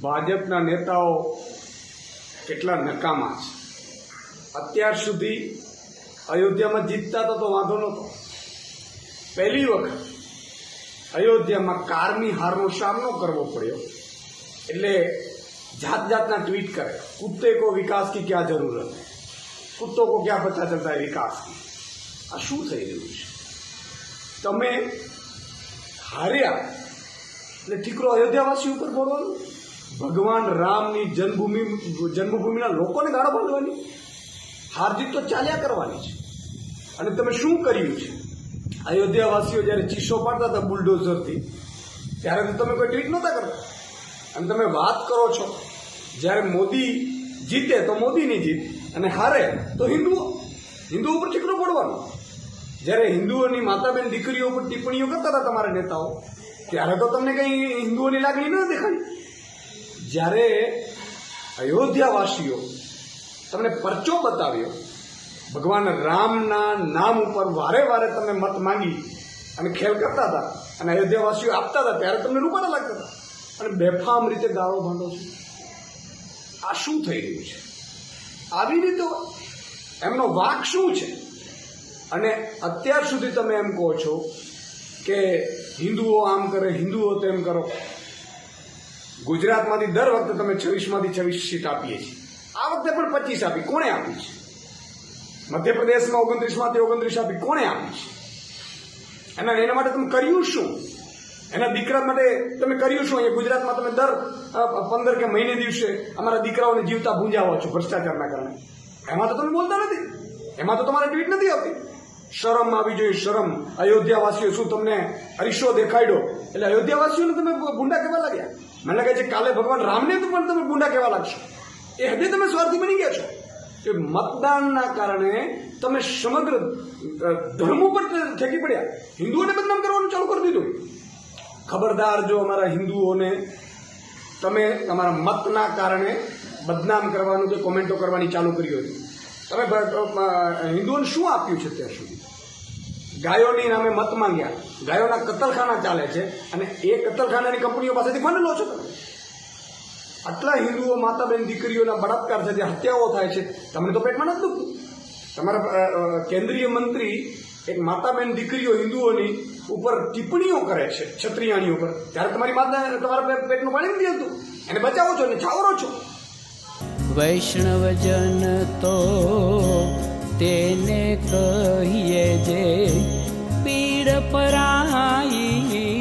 ભાજપના નેતાઓ કેટલા નકામા છે. અત્યાર સુધી અયોધ્યામાં જીતતા તો તો વાંધો નહોતો. પહેલી વખત અયોધ્યામાં કારની હારનો સામનો કરવો પડ્યો. એટલે જાત જાતના ટ્વીટ કરે. કુત્તે કો વિકાસ કી ક્યાં જરૂરત હૈ? કુત્તો કો ક્યાં પતા ચલતા વિકાસ કી? આ શું થઈ રહ્યું છે? તમે હાર્યા. એટલે ઠીકરો અયોધ્યાવાસી ઉપર બોલવાનું? ભગવાન રામની જન્મભૂમિ, જન્મભૂમિના લોકોને ગાળો બાંધવાની. હાર્દિક તો ચાલ્યા કરવાની છે. અને તમે શું કર્યું છે? અયોધ્યાવાસીઓ જ્યારે ચીસો પાડતા હતા બુલડોઝરથી, ત્યારે તો તમે કોઈ ટ્વીટ નહોતા કરતા. અને તમે વાત કરો છો, જ્યારે મોદી જીતે તો મોદીની જીત, અને હારે તો હિન્દુઓ. હિન્દુઓ ઉપર ઠીકરો પડવાનો. જ્યારે હિન્દુઓની માતાબેન દીકરીઓ ઉપર ટિપ્પણીઓ કરતા હતા તમારા નેતાઓ, ત્યારે તો તમને કંઈ હિન્દુઓની લાગણી ન દેખાણી જ્યારે અયોધ્યાવાસીઓ તમને પરચો બતાવ્યો, ભગવાન રામના નામ ઉપર વારે વારે તમે મત માંગી અને ખેલ કરતા હતા અને અયોધ્યાવાસીઓ આપતા હતા, ત્યારે તમને રૂપાડા લાગતા હતા. અને બેફામ રીતે ગાળો ભાંડો છો. આ શું થઈ રહ્યું છે? આવી રીતે એમનો વાક શું છે? અને અત્યાર સુધી તમે એમ કહો છો કે હિન્દુઓ આમ કરે, હિન્દુઓ તેમ કરો. ગુજરાતમાંથી દર વખતે તમે છવ્વીસમાંથી છવ્વીસ સીટ આપીએ છીએ. આ વખતે પણ પચીસ આપી. કોણે આપી છે? મધ્યપ્રદેશમાં ઓગણત્રીસમાંથી ઓગણત્રીસ આપી. કોણે આપી છે? એના એના માટે તમે કર્યું શું? એના દીકરા માટે તમે કર્યું શું? અહીંયા ગુજરાતમાં તમે દર પંદર કે મહિને દિવસે અમારા દીકરાઓને જીવતા ભૂંજાવો છો ભ્રષ્ટાચારના કારણે. એમાં તો તમે બોલતા નથી. એમાં તો તમારે ટ્વીટ નથી આવતી. શરમ આવી જોઈએ, શરમ. અયોધ્યાવાસીઓ, શું તમને અરીસો દેખાડ્યો? એટલે અયોધ્યાવાસીઓને તમે ભૂંડા કહેવા લાગ્યા? મને લાગે છે કાલે ભગવાન રામને તો પણ તમે ગુંડા કહેવા લાગશો. એ હદે તમે સ્વાર્થી બની ગયા છો. કે મતદાનના કારણે તમે સમગ્ર ધર્મ ઉપર ઠેકી પડ્યા. હિન્દુઓને બદનામ કરવાનું ચાલુ કરી દીધું. ખબરદાર જો અમારા હિન્દુઓને તમે તમારા મતના કારણે બદનામ કરવાનું કે કોમેન્ટો કરવાની ચાલુ કરી હતી તમે હિન્દુઓને શું આપ્યું છે અત્યાર સુધી? ગાયોની નામે મત માંગ્યા. ગાયોના કતલખાના ચાલે છે અને એ કતલખાનાની કંપનીઓ પાસેથી ફંડ લો છો તમે. આટલા હિન્દુઓ માતાબેન દીકરીઓના બળાત્કાર છે હત્યાઓ થાય છે. તમને તો પેટમાં નથી દુખતું તમારા કેન્દ્રીય મંત્રી એક માતાબેન દીકરીઓ હિન્દુઓની ઉપર ટિપ્પણીઓ કરે છે ક્ષત્રિયાણી ઉપર ત્યારે તમારી માતા, તમારા પેટનું પાણી નથી હતું એને બચાવો છો ને છાવરો છો. વૈષ્ણવજન તો તેને કહીએ જે પરાઈ